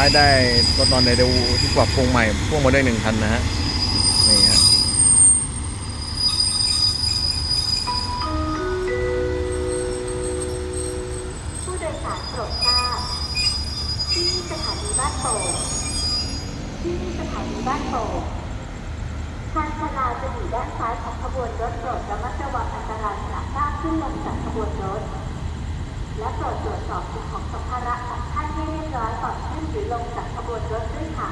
ท้ายได้รถนอนในเดวูที่ปรับปรุงใหม่พ่วงมาได้หนึ่งคันนะฮะนี่ฮะผู้โดยสารโปรดทราบที่นี่สถานีบ้านโป่งที่นี่สถานีบ้านโป่งทางชลาจะอยู่ด้านซ้ายของขบวนรถโปรดระมัดระวังอันตรายขณะก้าวขึ้นลงจากขบวนรถ และโปรดตรวจสอบสิ่งของสัมภาระ ร้อยต่อนขึ้นหรือลงจากขบวนรถด้วยค่ะ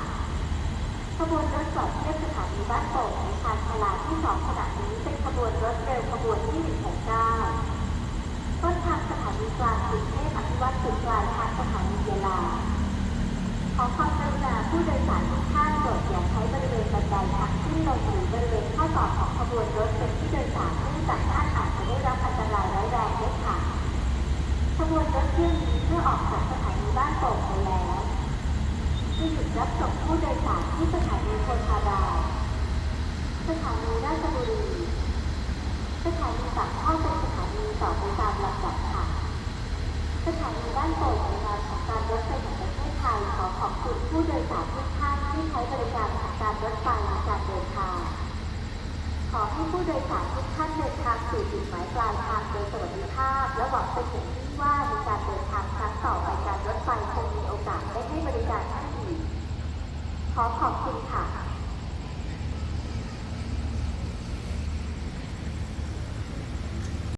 ขบวนรถจอดเทียบสถานีบ้านโป่งในชานชาลาที่สองขณะนี้เป็นขบวนรถเร็วขบวนที่169ต้นทางสถานีกลางกรุงเทพอภิวัตรจุดปลายทางสถานียลา ขอความกรุณาผู้โดยสารทุกท่านโปรดอย่าใช้บริเวณบันไดทางขึ้นลงหรือบริเวณข้อต่อของขบวนรถเป็นที่โดยสารเนื่องจากท่านอาจจะได้รับอันตรายร้ายแรงด้วยค่ะขบวนรถเที่ยวนี้เมื่อออกจากสถานีบ้านโป่งไปแล้วจะหยุด รับส่งผู้โดยสารที่สถานีโพธารามสถานีราชบุรี สถานีปากท่อเป็นสถานีต่อไปตามลำดับค่ะ สถานีบ้านโป่งในนามของการรถไฟแห่งประเทศไทยขอขอบคุณผู้โดยสารทุกท่านที่ใช้บริการของการรถไฟในการเดินทาง ขอให้ผู้โดยสารทุกท่านเดินทางสู่จุดหมายปลายทางโดยสวัสดิภาพและหวังเป็นอย่างยิ่งว่าในการเดินทางครั้ง 好处。